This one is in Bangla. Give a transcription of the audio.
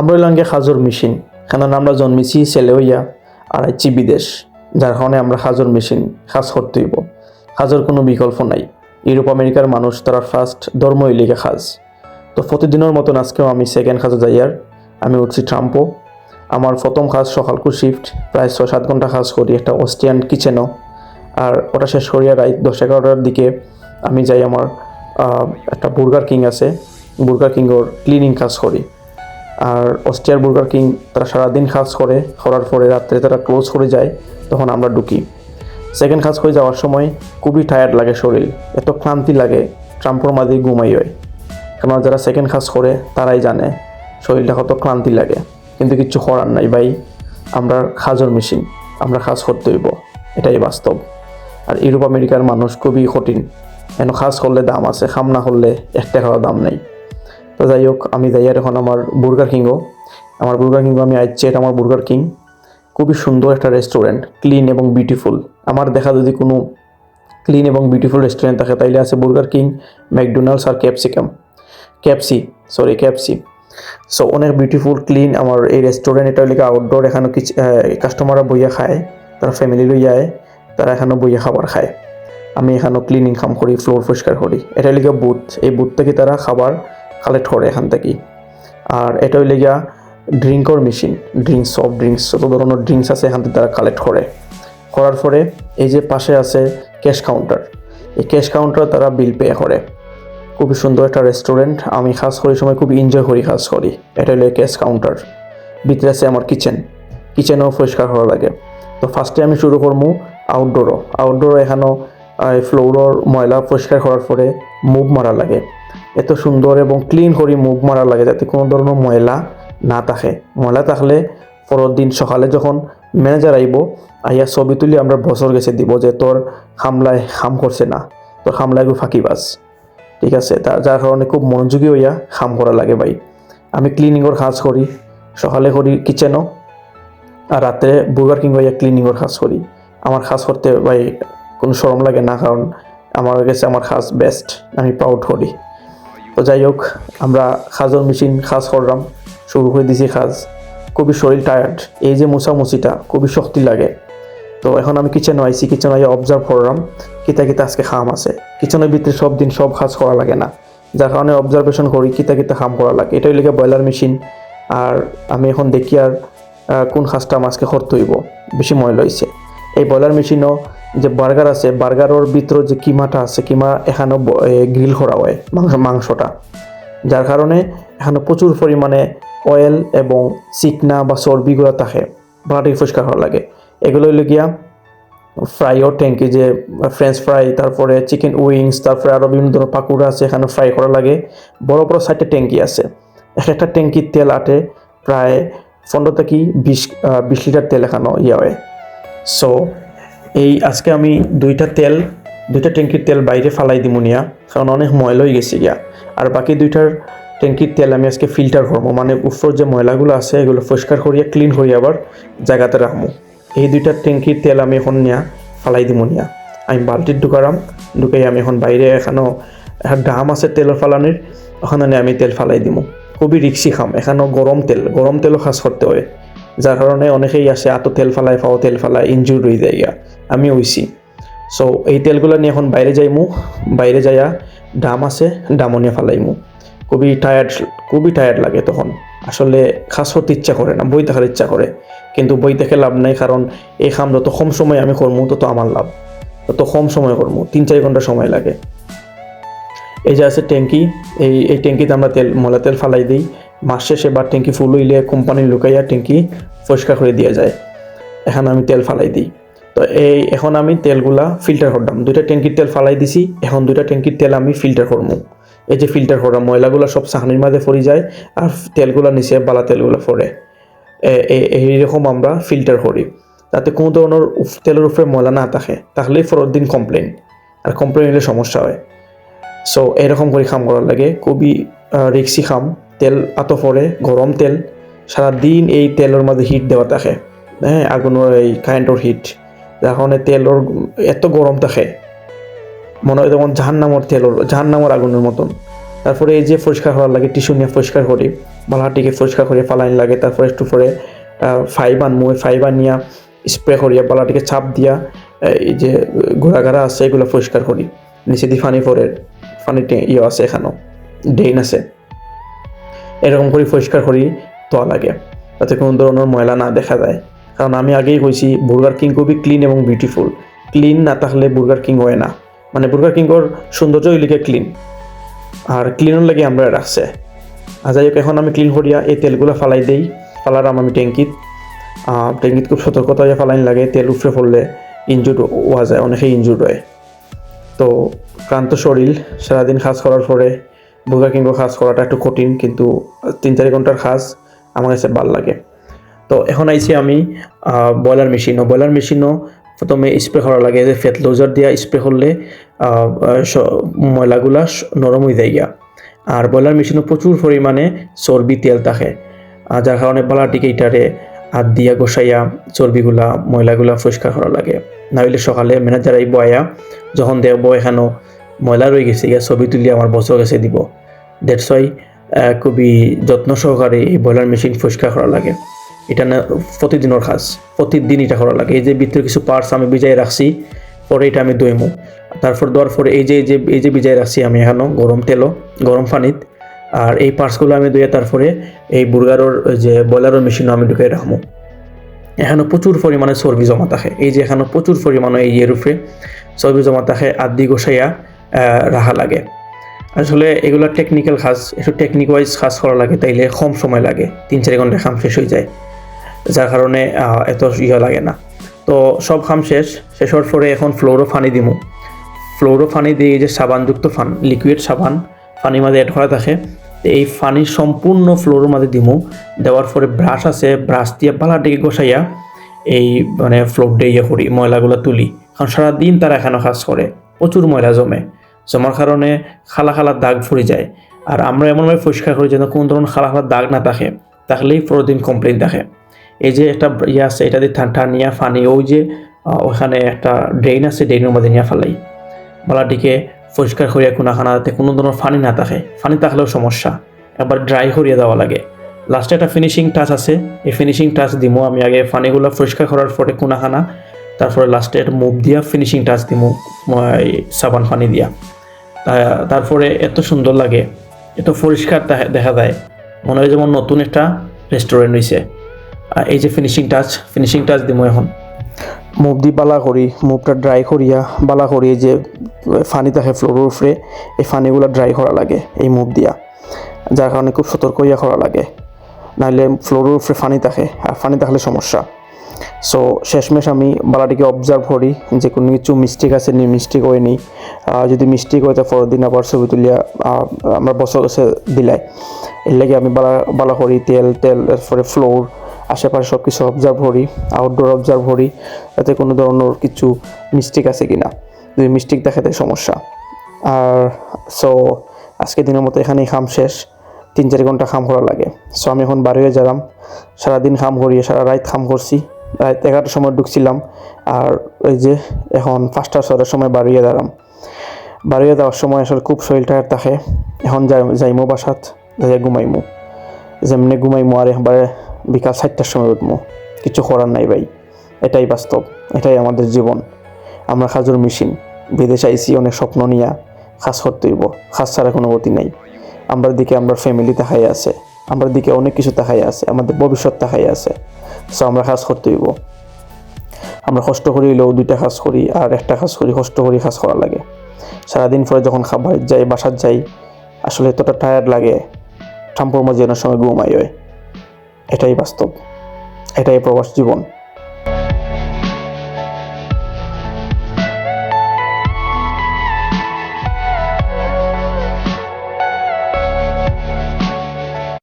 আমরা গিয়ে খাজর মেশিন কারণ আমরা জন্মেছি ছেলে হইয়া আর আইছি বিদেশ, যার কারণে আমরা খাজর মেশিন খাজ করতে হইব। খাজর কোনো বিকল্প নাই। ইউরোপ, আমেরিকার মানুষ তারা ফার্স্ট ধর্ম হইলেগে খাজ। তো প্রতিদিনের মতন আজকেও আমি সেকেন্ড খাজে যাইয়ার আমি উঠছি ট্রাম্পো। আমার প্রথম কাজ সকালকু শিফট প্রায় ছয় সাত ঘণ্টা কাজ করি একটা অস্ট্রিয়ান কিচেনও আর ওটা শেষ করিয়া রাত দশ এগারোটার দিকে আমি যাই আমার একটা বুর্গার কিং আছে। বুর্গার কিংয়ের ক্লিনিং কাজ করি। আর অস্ট্রিয়ার বুর্গার কিং তারা সারাদিন কাজ করে করার পরে রাত্রে তারা ক্লোজ করে যায়, তখন আমরা ঢুকি। সেকেন্ড কাজ করে যাওয়ার সময় খুবই টায়ার্ড লাগে শরীর, এত ক্লান্তি লাগে, ট্রাম্পোর মাঝে ঘুমাই হয়। কারণ যারা সেকেন্ড কাজ করে, তারাই জানে শরীরটা কত ক্লান্তি লাগে। কিন্তু কিচ্ছু করার নাই ভাই, আমরা খাজর মেশিন, আমরা কাজ করতে হইব, এটাই বাস্তব। আর ইউরোপ আমেরিকার মানুষ খুবই কঠিন এন কাজ করলে দাম আছে, খাম না করলে এক টাকারও দাম নেই। তো যাই হোক, আমি যাই, আর এখন আমার বুর্গার কিংও আমার বুর্গার কিংও আমি আইছি, এটা আমার বুর্গার কিং খুবই সুন্দর একটা রেস্টুরেন্ট ক্লিন এবং বিউটিফুল আমার দেখা যদি কোনো ক্লিন এবং বিউটিফুল রেস্টুরেন্ট থাকে, তাইলে আছে বুর্গার কিং ম্যাকডোনাল্ডস আর ক্যাপসিকাম ক্যাপসি সরি ক্যাপসি সো অনেক বিউটিফুল ক্লিন আমার এই রেস্টুরেন্ট এটা লিখে আউটডোর এখানে কিছু কাস্টমাররা বইয়া খায়, তারা ফ্যামিলি লই যায়, তারা এখানে বইয়া খাবার খায়। আমি এখানেও ক্লিনিং কাম করি ফ্লোর পরিষ্কার করি। এটা লিখে বুথ এই বুথ থেকে তারা খাবার কালেক্ট করে এখান থেকে আর এটা হইলে গিয়া ড্রিঙ্কর মেশিন, ড্রিঙ্কস, সফট ড্রিঙ্কস যত ধরনের ড্রিঙ্কস আছে এখান থেকে তারা কালেক্ট করে। করার পরে এই যে পাশে আছে ক্যাশ কাউন্টার, এই ক্যাশ কাউন্টার তারা বিল পে করে। খুবই সুন্দর একটা রেস্টুরেন্ট, আমি কাজ করি সময় খুব এনজয় করি কাজ করি। এটা হলো ক্যাশ কাউন্টার। ভিতরে আছে আমার কিচেন কিচেনও পরিষ্কার করা লাগে। তো ফার্স্টে আমি শুরু করব আউটডোরও আউটডোরও এখানেও ফ্লোরর ময়লা পরিষ্কার করার পরে মুভ মারা লাগে। এত সুন্দর এবং ক্লিন করে মুখ মারা লাগে যাতে কোনো ধরনের ময়লা না থাকে। ময়লা থাকলে পরের দিন সকালে যখন ম্যানেজার আইব, আইয়া ছবি তুলি আমরা বছর গেছে দিব যে তোর হামলায় হাম করছে না, তোর হামলায় ফাঁকিবাজ। ঠিক আছে? তার যার কারণে খুব মনোযোগী হইয়া কাম করা লাগে ভাই। আমি ক্লিনিংয়ের কাজ করি, সকালে করি কিচেনও আর রাতে বুর্গার কিং হইয়া ক্লিনিংয়ের কাজ করি। আমার কাজ করতে ভাই কোনো শরম লাগে না, কারণ আমার কাছে আমার কাজ বেস্ট আমি প্রাউড করি। তো যাই হোক, আমরা খাজর মেশিন কাজ করলাম, শুরু করে দিছি কাজ খুবই শরীর টায়ার্ড এই যে মুছামুছিটা খুবই শক্তি লাগে। তো এখন আমি কিচেনে আইসি কিচেন আইয়া অবজার্ভ করলাম, কিতা কিতা আজকে খাম আছে। কিচেনের ভিতরে সব দিন সব কাজ করা লাগে না। যার কারণে অবজারভেশন করি, কিতা কিতা খাম করা লাগে। এটাই লেগে ব্রয়লার মেশিন আর আমি এখন দেখি আর কোন কাজটা আজকে করতে হইব। বেশি ময় হয়েছে এই ব্রয়লার মেশিনও যে বার্গার আছে বার্গারের ভিতরে যে কিমাটা আছে, কিমা এখানেও গ্রিল করা হয়, মাংস, মাংসটা। যার কারণে এখানে প্রচুর পরিমাণে অয়েল এবং চিকনা বা চর্বিগুলো থাকে ভাড়াটি পরিষ্কার করা লাগে। এগুলো হইলে গিয়া ফ্রাইও ট্যাঙ্কি যে ফ্রেঞ্চ ফ্রাই তারপরে চিকেন উইংস তারপরে আরও বিভিন্ন ধরনের পাকুড়া আছে, এখানে ফ্রাই করা লাগে। বড় বড় সাইডে ট্যাঙ্কি আছে। এক একটা ট্যাঙ্কির তেল আটে প্রায় পনেরো থেকে বিশ বিশ লিটার তেল এখানে ইয়ে হয় সো এই আজকে আমি দুইটা তেল, দুইটা ট্যাঙ্কির তেল বাইরে ফালাই দিমু নিয়া, কারণ অনেক ময়লা হয়ে গেছে গিয়া। আর বাকি দুইটার ট্যাঙ্কির তেল আমি আজকে ফিল্টার করব মানে উপর যে ময়লাগুলো আছে এগুলো পরিষ্কার করিয়া ক্লিন করি আবার জায়গাতে রাখব। এই দুইটা ট্যাঙ্কির তেল আমি এখন নিয়া ফালাই দিমু নিয়া। আমি বালতির ঢুকারাম ঢুকাই আমি এখন বাইরে এখানেও ডাম আছে তেলের ফালানির, ওখানে আমি তেল ফালাই দিমু। খুবই রিক্সি খাম, এখানেও গরম তেল, গরম তেলও খাস করতে হয়। যার কারণে অনেকেই আসে এত তেল ফালাই ফাও তেল ফালাই ইনজুর হয়ে যায়। আমি হইছি। সো এই তেলগুলো নিয়ে এখন বাইরে যাইমু, বাইরে যাইয়া ডাম আছে, ডামও নিয়ে ফালাইমু। খুবই টায়ার্ড খুবই টায়ার্ড লাগে তখন। আসলে খাস করতে ইচ্ছা করে না বই দেখার ইচ্ছা করে। কিন্তু বই দেখে লাভ নাই, কারণ এই খাম যত কম সময় আমি করব তত আমার লাভ। তত কম সময় করব তিন চার ঘণ্টা সময় লাগে। এই যে আছে ট্যাঙ্কি এই এই ট্যাঙ্কিতে আমরা তেল, ময়লা তেল ফালাই দিই। মাস শেষে বা ট্যাঙ্কি ফুল হইলে কোম্পানি লুকাইয়া ট্যাঙ্কি পরিষ্কার করে দিয়ে যায়। এখন আমি তেল ফালাই দিই। তো এই এখন আমি তেলগুলা ফিল্টার করলাম দুইটা ট্যাঙ্কির তেল ফালাই দিছি, এখন দুইটা ট্যাঙ্কির তেল আমি ফিল্টার করব এই যে ফিল্টার করা ময়লাগুলো সব চাকনির মাঝে পড়ে যায় আর তেলগুলো নিচে বালা তেলগুলো এ- এইরকম আমরা ফিল্টার করি। তাতে কোনো ধরনের তেলের উপরে ময়লা না থাকে। তাহলেই পরের দিন কমপ্লেন আর কমপ্লেন হলে সমস্যা হয়। সো এরকম করে খাম করার লাগে। খুবই রিক্সি খাম তেল আত পরে গরম তেল। সারাদিন এই তেলের মাঝে হিট দেওয়া থাকে। হ্যাঁ আগুনের এই কারেন্টর হিট যার কারণে তেলর এত গরম থাকে। মনে হয় যেমন জাহান্নামর তেলর, জাহান্নামর আগুনের মতন। তারপরে এই যে পরিষ্কার করার লাগে টিস্যু নিয়ে পরিষ্কার করি। বালাটিকে পরিষ্কার করে ফালাইন লাগে। তারপরে একটু পরে ফাইবার মুই ফাইবার নিয়ে স্প্রে করিয়া বালাটিকে চাপ দিয়া এই যে ঘোরাঘাড়া আছে, এগুলো পরিষ্কার করি। নিচে দিয়ে ফানি পরে ফানি ইয়ে আছে এখানেও ড্রেন আছে। এরকম করে, পরিষ্কার করি তোয়া লাগে। যাতে কোনো ধরনের ময়লা না দেখা যায়। কারণ আমি আগেই কইছি বুর্গার কিং খুবই ক্লিন এবং বিউটিফুল ক্লিন না থাকলে বুর্গার কিং হয় না। মানে বুর্গার কিংর সৌন্দর্য লিখে ক্লিন আর ক্লিনের লাগে আমরা রাখছে। আর যাই হোক, এখন আমি ক্লিন করিয়া এই তেলগুলো ফালাই দেই। ফালারাম আমি ট্যাঙ্কিত। ট্যাঙ্কিত খুব সতর্কতা ফালাইন লাগে, তেল উফরে পড়লে ইনজুর্ড হওয়া যায়, অনেকেই ইনজুর্ড হয়। তো ক্লান্ত শরীর, সারাদিন কাজ করার পরে বুর্গার কিংবা কাজ করাটা একটু কঠিন, কিন্তু তিন চারি ঘণ্টার কাজ আমার কাছে ভালো লাগে। তো এখন আইছি আমি ব্রয়লার মেশিনও। ব্রয়লার মেশিনও প্রথমে স্প্রে করা লাগে, যে ফেট লোজার দিয়া স্প্রে করলে ময়লাগুলা নরম হয়ে যায় গিয়া। আর ব্রয়লার মেশিনও প্রচুর পরিমাণে চর্বি তেল থাকে। যার কারণে বালাটিকে ইটারে হাত দিয়া গোসাইয়া চর্বিগুলা, ময়লাগুলা পরিষ্কার করা লাগে। নাহলে সকালে ম্যানেজার আইব আয়া, যখন দেখব এখানেও ময়লা রয়ে গেছে, গিয়া ছবি তুলি আমার বছর কাছে দিব। দ্যাটস ওয়াই খুবই যত্ন সহকারে এই ব্রয়লার মেশিন পরিষ্কার করা লাগে। এটা না প্রতিদিনের কাজ প্রতিদিন এটা করা লাগে। এই যে ভিতরে কিছু পার্টস আমি বিজাই রাখছি পরে এটা আমি দইমু তারপর দেওয়ার পরে এই যে এই যে এই যে বিজাই রাখছি আমি এখানো গরম তেলও গরম পানিত। আর এই পার্টসগুলো আমি ধুয়ে তারপরে এই বুর্গারের যে ব্রয়লারের মেশিনও আমি ঢুকে রাখব এখানে প্রচুর পরিমাণে চর্বি জমা থাকে এই যে এখানে প্রচুর পরিমাণে এই ইয়ের উপরে চর্বি জমা থাকে আদি গোসাইয়া রাখা লাগে। আসলে এগুলো টেকনিক্যাল কাজ, একটু টেকনিক ওয়াইজ কাজ করা লাগে, তাইলে কম সময় লাগে তিন চারি ঘণ্টা খাম শেষ হয়ে যায়, যার কারণে এত ইয়ে লাগে না। তো সব খাম শেষ শেষ হওয়ার পরে এখন ফ্লোরও ফানি দিমু। ফ্লোরও ফানি দিয়ে যে সাবানযুক্ত ফান লিকুইড সাবান ফানির মাঝে অ্যাড করা থাকে এই ফানি সম্পূর্ণ ফ্লোরের মাঝে দিমু। দেওয়ার পরে ব্রাশ আছে ব্রাশ দিয়ে পালা ডেকে গোসাইয়া এই মানে ফ্লোর দিয়ে ইয়ে করি, ময়লাগুলো তুলি। কারণ সারাদিন তারা এখানে কাজ করে, প্রচুর ময়লা জমে। জমার কারণে খালা খালা দাগ ফুরে যায়। আর আমরা এমনভাবে পরিষ্কার করি যেন কোনো ধরনের খালা খালা দাগ না থাকে, তাহলেই প্রতিদিন কমপ্লেন থাকে এই যে একটা ইয়ে আছে, এটা দিয়ে ঠান্ডা নিয়ে ফানি, ওই যে ওখানে একটা ড্রেন আছে ড্রেনের মধ্যে নিয়ে ফেলাই। বালাটিকে পরিষ্কার করিয়া কোনাখানা যাতে কোনো ধরনের ফানি না থাকে। ফানি থাকলেও সমস্যা, একবার ড্রাই করিয়ে দেওয়া লাগে। লাস্টে একটা ফিনিশিং টাচ আছে, এই ফিনিশিং টাচ দিমো আমি আগে ফানিগুলো পরিষ্কার করার পরে কোনাখানা, তারপরে লাস্টে একটা মুভ দিয়া ফিনিশিং টাচ দিমু সাবান পানি দিয়া। তারপরে এত সুন্দর লাগে, এত পরিষ্কার দেখা- যায়। মনে হয় যেমন নতুন একটা রেস্টুরেন্ট হয়েছে এই যে ফিনিশিং টাচ ফিনিশিং টাচ দিমু এখন। মুভ দি বালা করি, মুভটা ড্রাই করিয়া বালা করি যে ফানি থাকে ফ্লোরের উপরে, এই ফানিগুলো ড্রাই করা লাগে, এই মুভ দিয়া। যার কারণে খুব সতর্ক হইয়া করা লাগে। নাহলে ফ্লোরের উপরে ফানি থাকে, আর ফানি থাকলে সমস্যা। সো শেষমেশ আমি বালাটিকে অবজার্ভ করি যে কোনো কিছু মিস্টেক আছে নি মিস্টেক হয়নি আহ, যদি মিস্টেক হয় তো পরের দিন আবার ছবি তুলিয়া আমরা বছর কাছে দিলাই। এর লাগে আমি বালা বালা করি তেল তেল এরপরে ফ্লোর আশেপাশে সব কিছু অবজার্ভ করি আউটডোর অবজার্ভ করি যাতে কোনো ধরনের কিছু মিস্টেক আছে কিনা। যদি মিস্টেক দেখে তাই সমস্যা। আর সো আজকে দিনের মতো এখানেই খাম শেষ। তিন চার ঘণ্টা খাম করা লাগে। সো আমি এখন বাড়ি হয়ে যালাম সারাদিন খাম করিয়ে সারা রাত খাম করছি। রাত এগারোটার সময় ঢুকছিলাম আর ওই যে এখন পাঁচটা ছটার সময় বাড়িয়ে দাঁড়াম। বাড়িয়ে দেওয়ার সময় আসলে খুব শরীর টায়ার থাকে। এখন যাই, যাইমো বাসাত যাই ঘুমাইমো। যেমনি ঘুমাইমো আর একবারে বিকাল চারটার সময় উঠবো কিছু করার নাই ভাই, এটাই বাস্তব, এটাই আমাদের জীবন। আমরা খাজুর মেশিন, বিদেশ আইসি অনেক স্বপ্ন নিয়া খাস করতে হইব খাস ছাড়া কোনো গতি নাই। আমার দিকে আমরা ফ্যামিলি তাকাই আছে আমার দিকে অনেক কিছু তাকাই আছে, আমাদের ভবিষ্যৎ তাকাই আছে। সো আমরা কাজ করতে হইব। আমরা কষ্ট করি হইলেও দুইটা কাজ করি আর একটা কাজ করি, কষ্ট করি কাজ করা লাগে। সারাদিন পরে যখন খাবার যাই, বাসার যাই, আসলে এতটা টায়ার্ড লাগে, ঠাম্পুর মাঝে সময় ঘুমাই হয়। এটাই বাস্তব। এটাই প্রবাস জীবন।